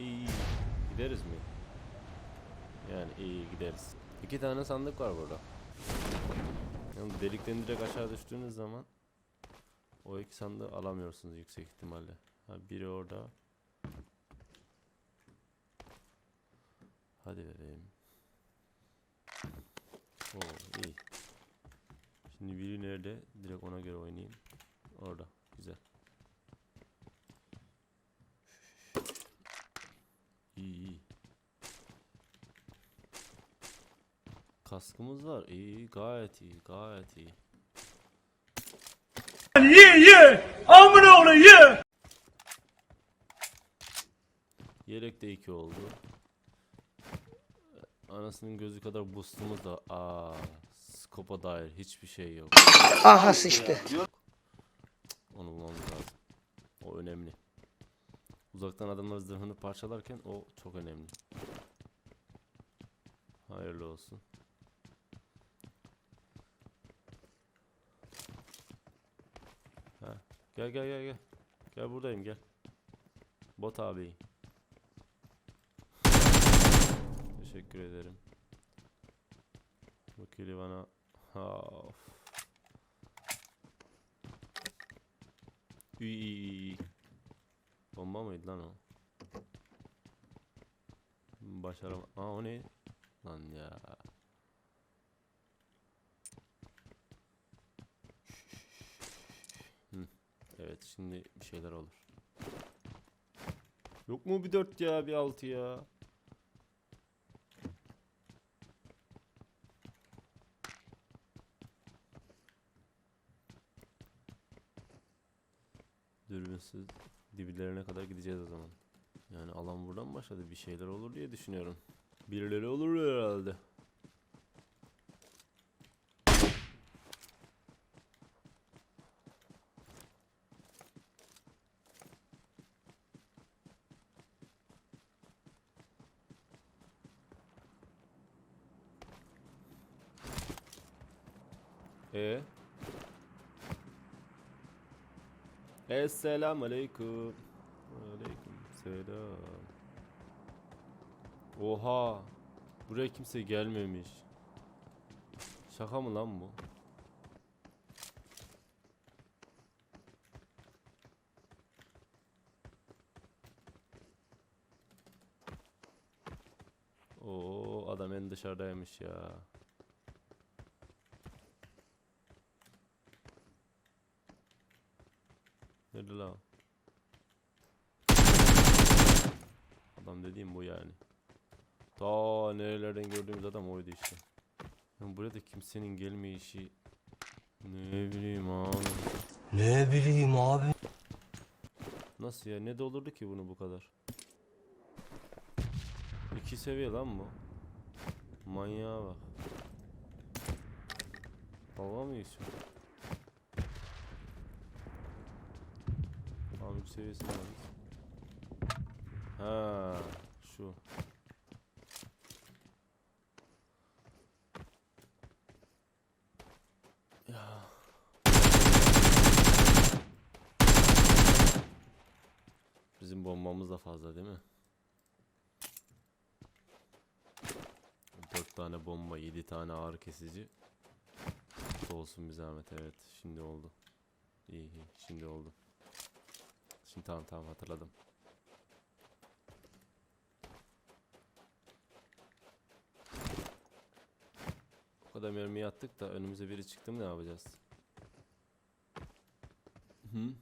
İyi gideriz mi? Yani iyi gideriz. İki tane sandık var burada. Yani delikten direkt aşağı düştüğünüz zaman o iki sandığı alamıyorsunuz yüksek ihtimalle. Ha biri orada. Hadi vereyim. Oo iyi. Şimdi biri nerede? Direkt ona göre oynayayım. Orada. Güzel. Kaskımız var. İyi, gayet iyi, gayet iyi. Ye ye! Amına oğlu ye! Yelek de 2 oldu. Anasının gözü kadar boostumuz da aa skopa dair hiçbir şey yok. Aha sıçtı. Onu bulmamız lazım. O önemli. Uzaktan adamlar zırhını parçalarken o çok önemli. Hayırlı olsun. Ha, gel gel gel gel. Gel buradayım gel. Bot abi. Teşekkür ederim. Bakili bana. Ha, of. İyi. Bomba mıydı lan o? Başaram. Aa o ne? Lan ya. Hı. Evet şimdi bir şeyler olur. Yok mu bir dört ya bir altı ya? Dürbünsüz dibilerine kadar gideceğiz o zaman. Yani alan buradan başladı. Bir şeyler olur diye düşünüyorum. Birileri olur herhalde. E Esselamu aleyküm. Aleyküm selam. Oha. Buraya kimse gelmemiş. Şaka mı lan bu? Oo adam en dışarıdaymış ya. Nerede? Adam dediğim bu yani. Ta nerelerden gördüğümüz adam oydu işte. Yani buraya da kimsenin gelmeyişi ne bileyim abi. Ne bileyim abi. Nasıl ya? Ne de olurdu ki bunu bu kadar? İki seviye lan bu. Manyağa bak. Dalga mı geçiyor? Tamam üç seviyesini alırız. Ha, şu. Ya. Bizim bombamız da fazla değil mi? 4 tane bomba, 7 tane ağır kesici. Olsun bir zahmet evet. Şimdi oldu. İyi iyi şimdi oldu. Şimdi tamam tamam hatırladım. O kadar mermiyi attık da önümüze biri çıktı mı ne yapacağız? Hı?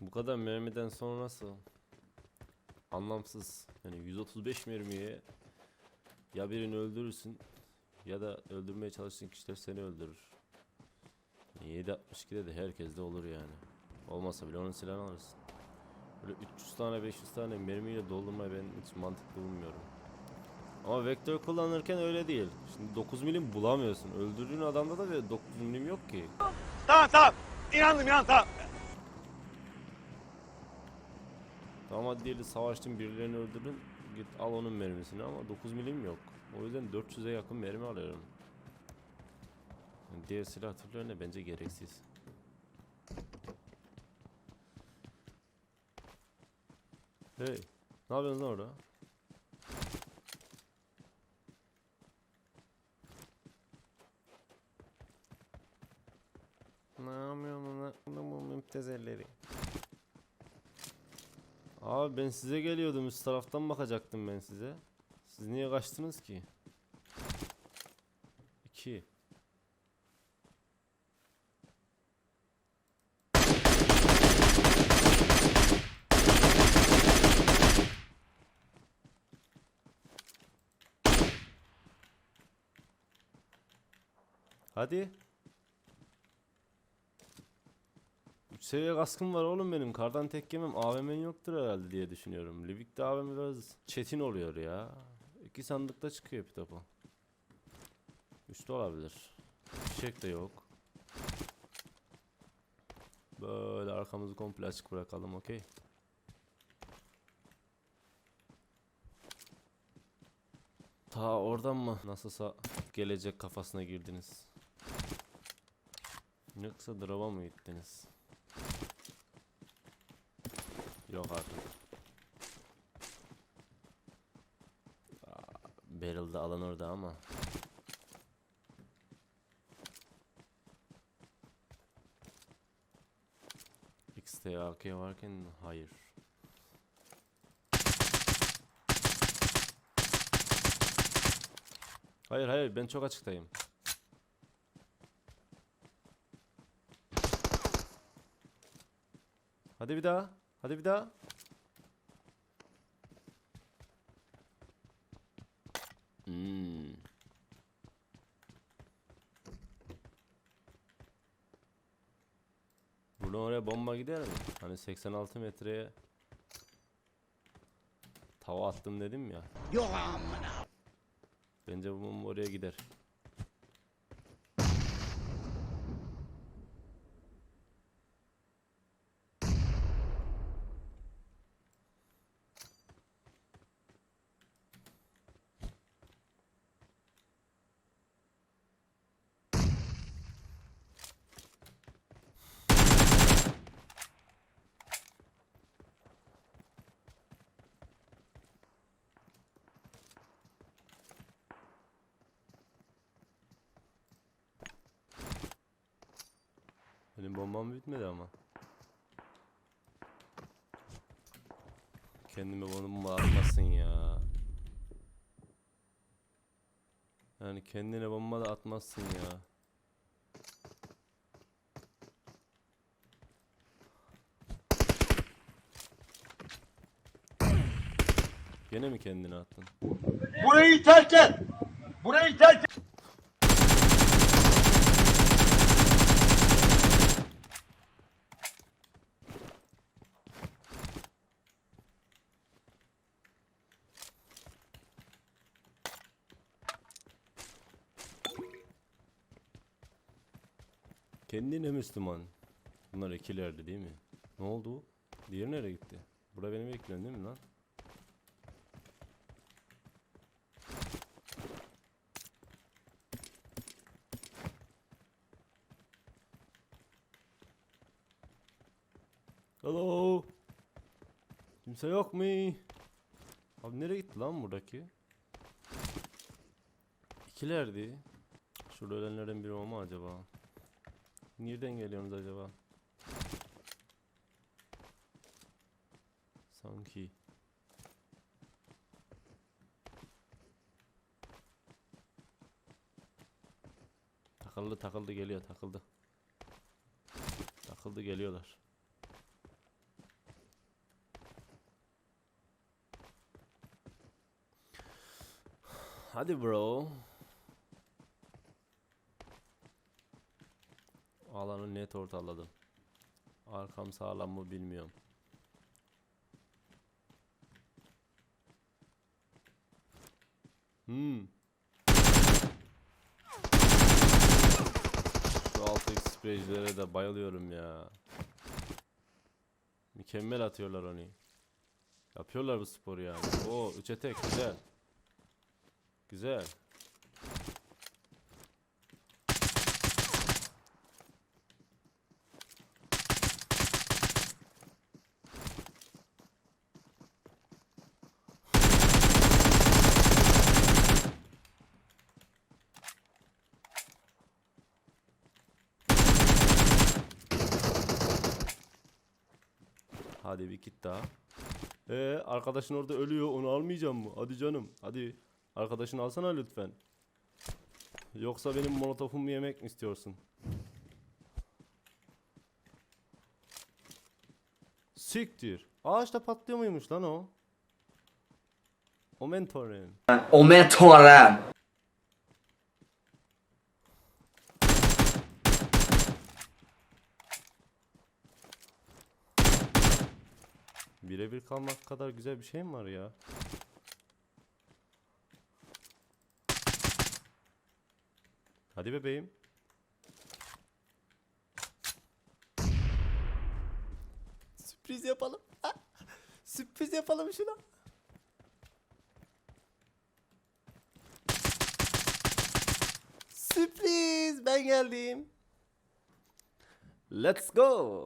Bu kadar mermiden sonrası anlamsız. Yani 135 mermiye ya birini öldürürsün ya da öldürmeye çalıştığın kişiler seni öldürür. 7.62'de de herkes de olur yani. Olmasa bile onun silahını alırsın. Böyle 300 tane 500 tane mermiyle doldurmayı ben hiç mantıklı bulmuyorum. Ama vektör kullanırken öyle değil. Şimdi 9 milim bulamıyorsun. Öldürdüğün adamda da bir 9 milim yok ki. Tamam tamam. İnandım inan tamam. Tamam hadi diyelim savaştın birilerini öldürdün. Git al onun mermisini ama 9 milim yok. O yüzden 400'e yakın mermi alıyorum. Diğer silah türlerine bence gereksiz. Hey. Ne yapıyorsun orada? Ne yapıyorum lan? Bu müptezelleri. Abi ben size geliyordum. Üst taraftan bakacaktım ben size. Siz niye kaçtınız ki? 2 Hadi. 3 seviye kaskım var oğlum benim. Kardan tek yemem. AVM'in yoktur herhalde diye düşünüyorum. Livik'te AVM biraz çetin oluyor ya. İki sandıkta çıkıyor bir topu. Üçte olabilir. Fişek de yok. Böyle arkamızı komple açık bırakalım okey. Ta oradan mı nasılsa gelecek kafasına girdiniz? Yoksa drop'a mı gittiniz? Yok artık. Barrel'da alan orada ama. X'te AK varken hayır. Hayır hayır ben çok açıktayım. Hadi bir daha. Hadi bir daha. Hmm. Buradan oraya bomba gider mi? Hani 86 metreye tava attım dedim ya. Yok amına. Bence bu bomba oraya gider. Benim bombam bitmedi ama. Kendime bomba atmasın ya. Yani kendine bomba da atmazsın ya. Gene mi kendine attın? Burayı terk et. Burayı terk et. Kendine Müslüman. Bunlar ikilerdi değil mi? Ne oldu? Diğeri nereye gitti? Burada beni bekliyorsun değil mi lan? Hello. Kimse yok mu? Abi nereye gitti lan buradaki? İkilerdi. Şurada ölenlerden biri o acaba? Nereden geliyorsunuz acaba? Sanki. Takıldı takıldı geliyor takıldı. Takıldı geliyorlar. Hadi bro. Alanı net ortaladım. Arkam sağlam mı bilmiyorum. Hmm. Şu 6x spreycilere de bayılıyorum ya. Mükemmel atıyorlar onu. Yapıyorlar bu sporu yani. Oo 3'e tek güzel. Güzel. Hadi bir kit daha. Ee, arkadaşın orada ölüyor. Onu almayacağım mı? Hadi canım. Hadi. Arkadaşını alsana lütfen. Yoksa benim molotofumu yemek mi istiyorsun? Siktir. Ağaçta patlıyor muymuş lan o? O mentorin. O mentoren. Birebir kalmak kadar güzel bir şey mi var ya? Hadi bebeğim. Sürpriz yapalım. Sürpriz yapalım şuna. Sürpriz ben geldim. Let's go.